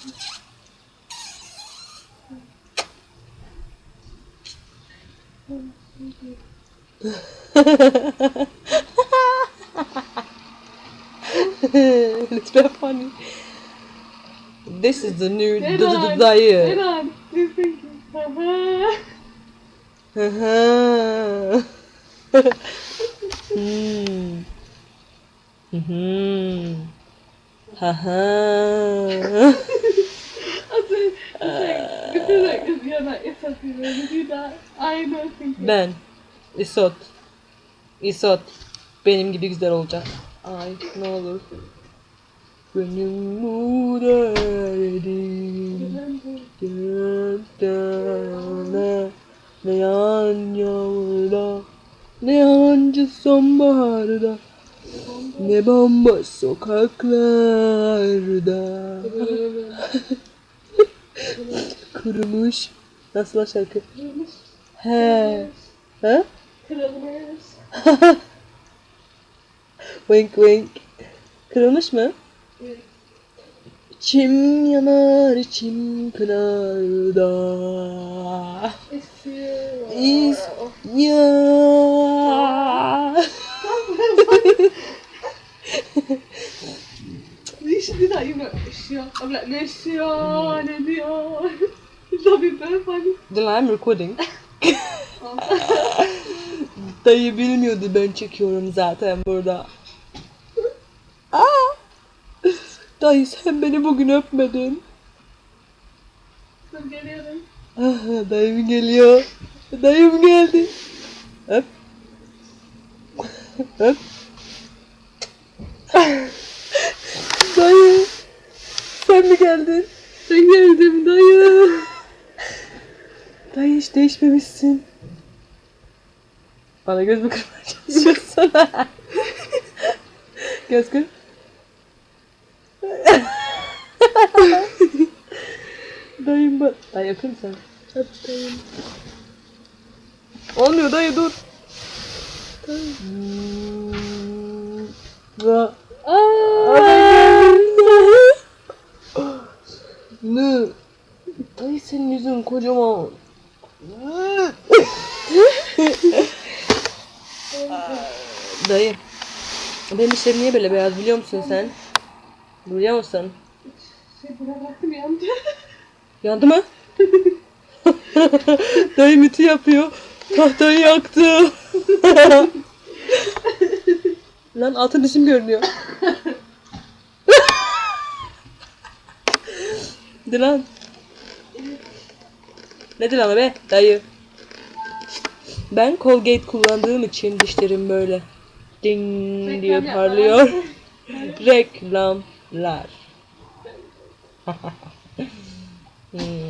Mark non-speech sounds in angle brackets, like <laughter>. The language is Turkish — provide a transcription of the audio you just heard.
<laughs> it's very funny. This is the new Get on, Get Uh-huh. Uh-huh. <laughs> mm. Mm-hmm. Ha ha. Alltså, it's like, det blir like, cause you're not, it's something when you do that. I know thinking. Ben. İsot. İsot. Benim gibi güzel olacak. Ay ne olur. Gönlüm muderim. Gökten ne yan yağmurda ne yancı sonbaharda ne bomboş sokaklarda. Kurumuş nasıl o şarkı? He. He Kırılmış. <laughs> wink wink. Kırılmış mı? İçim yanar içim kınar da Esiyor. İz ya You should do that, you know, Eshiya. I'm like, ne Eshiya, ne diyor. That'd be very funny. Then I'm recording. <laughs> Dayı bilmiyordu ben çekiyorum zaten burada. Aa! Dayı sen beni bugün öpmedin. Geliyorum. Ah, dayım geliyor. Dayım geldi. Öp. Öp. Dayı. Sen mi geldin? Ben geldim dayı. Dayı hiç değişmemişsin. Bana göz mü kırmaya çalışıyorsun? göz kır. Dayım bak. Dayı öpür müsün? Öp dayım. Olmuyor dayı dur. Hmm. Ve- Ne? Ay senin yüzün kocaman. Dayı. Benim dişlerim niye böyle beyaz biliyor musun sen? Biliyor musun? Şey buna bıraktım yandı. Yandı mı? <laughs> Dayı mütü yapıyor. Tahtayı yaktı. <laughs> Lan altın dişim görünüyor. <laughs> Dilan. Ne Dilan'ı be? Dayı. Ben Colgate kullandığım için dişlerim böyle ding Reklam diye parlıyor. <laughs> Reklamlar. <laughs> hmm.